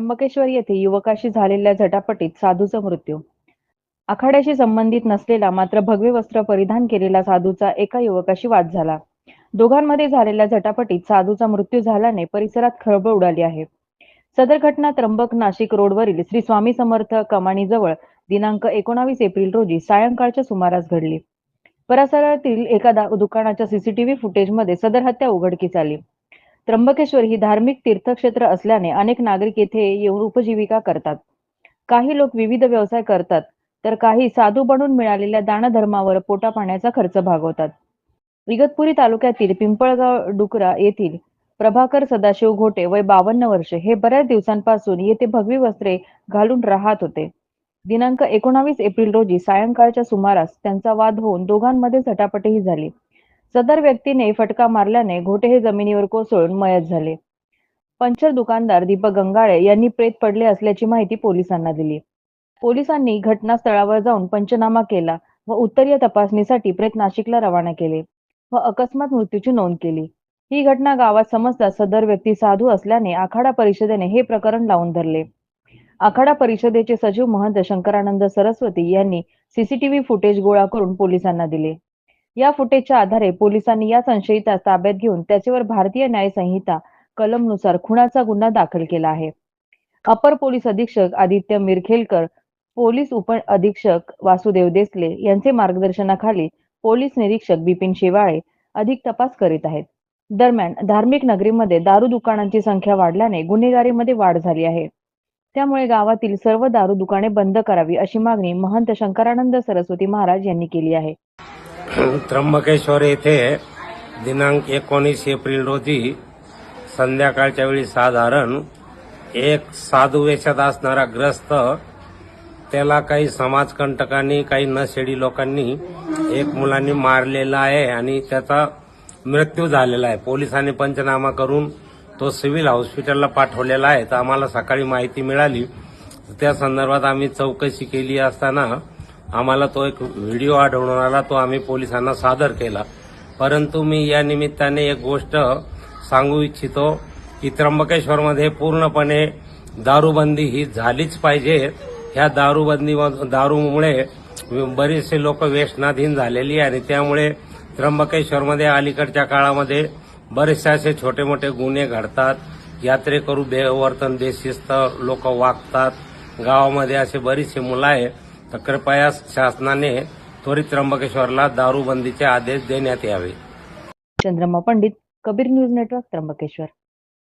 त्र्यंबकेश्वर येथे युवकाशी झालेल्या झटापटीत साधूचा मृत्यू. आखाड्याशी संबंधित नसलेला मात्र भगवे वस्त्र परिधान केलेला साधूचा एका युवकाशी वाद झाला. दोघांमध्ये झालेल्या झटापटीत साधूचा मृत्यू झाल्याने परिसरात खळबळ उडाली आहे. सदर घटना त्र्यंबक नाशिक रोडवरील श्री स्वामी समर्थ कमानीजवळ दिनांक एकोणावीस एप्रिल रोजी सायंकाळच्या सुमारास घडली. परिसरातील एका दुकानाच्या सीसीटीव्ही फुटेजमध्ये सदर हत्या उघडकीस आली. त्र्यंबकेश्वर ही धार्मिक तीर्थक्षेत्र असल्याने अनेक नागरिक येथे येऊन उपजीविका करतात. काही लोक विविध व्यवसाय करतात तर काही साधू बनून मिळालेल्या दानधर्मावर पोटा पाण्याचा खर्च भागवतात. इगतपुरी तालुक्यातील पिंपळगाव डुकरा येथील प्रभाकर सदाशिव घोटे वय बावन्न वर्षे हे बऱ्याच दिवसांपासून येथे भगवी वस्त्रे घालून राहत होते. दिनांक एकोणावीस एप्रिल रोजी सायंकाळच्या सुमारास त्यांचा वाद होऊन दोघांमध्ये झटापटीही झाली. सदर व्यक्तीने फटका मारल्याने घोटे हे जमिनीवर कोसळून मयत झाले. पंचर दुकानदार दीपक गंगाळे यांनी प्रेत पडले असल्याची माहिती पोलिसांना दिली. पोलिसांनी घटनास्थळावर जाऊन पंचनामा केला व उत्तरीय तपासणीसाठी प्रेत नाशिकला रवाना केले व अकस्मात मृत्यूची नोंद केली. ही घटना गावात समजता सदर व्यक्ती साधू असल्याने आखाडा परिषदेने हे प्रकरण लावून धरले. आखाडा परिषदेचे सचिव महंत शंकरानंद सरस्वती यांनी सीसीटीव्ही फुटेज गोळा करून पोलिसांना दिले. या फुटेजच्या आधारे पोलिसांनी या संशयितास ताब्यात घेऊन त्याच्यावर भारतीय न्याय संहिता कलमनुसार खुनाचा गुन्हा दाखल केला आहे. अपर पोलीस अधीक्षक आदित्य मिरखेलकर पोलीस उप अधीक्षक वासुदेव देसले यांचे मार्गदर्शनाखाली पोलीस निरीक्षक बिपिन शेवाळे अधिक तपास करीत आहेत. दरम्यान धार्मिक नगरीमध्ये दारू दुकानांची संख्या वाढल्याने गुन्हेगारीमध्ये वाढ झाली आहे. त्यामुळे गावातील सर्व दारू दुकाने बंद करावी अशी मागणी महंत शंकरानंद सरस्वती महाराज यांनी केली आहे. त्र्यंबकेश्वर येथे दिनांक एकोणीस एप्रिल रोजी संध्याकाळच्या वेळी साधारण एक साधू वेशात असणारा ग्रस्त त्याला काही समाजकंटकांनी काही नशेडी लोकांनी एक मुलांनी मारलेला आहे आणि त्याचा मृत्यू झालेला आहे. पोलिसांनी पंचनामा करून तो सिव्हिल हॉस्पिटलला पाठवलेला आहे. तर आम्हाला सकाळी माहिती मिळाली. त्या संदर्भात आम्ही चौकशी केली असताना आम्हाला तो एक व्हिडिओ आढळून आला तो आम्ही पोलिसांना सादर केला. परंतु मी या निमित्ताने एक गोष्ट सांगू इच्छितो की त्र्यंबकेश्वरमध्ये पूर्णपणे दारूबंदी ही झालीच पाहिजे. ह्या दारूबंदी दारूमुळे बरेचसे लोक व्यसनाधीन झालेली आणि त्यामुळे त्र्यंबकेश्वरमध्ये अलीकडच्या काळामध्ये बरेचसे असे छोटे मोठे गुन्हे घडतात. यात्रेकरू बेवर्तन बेशिस्त लोक वागतात. गावामध्ये असे बरीचशी मुलं आहे तर कृपया शासनाने त्वरित त्र्यंबकेश्वरला दारूबंदीचे आदेश देण्यात यावे. Chandrama Pandit Kabir news network Trimbakeshwar.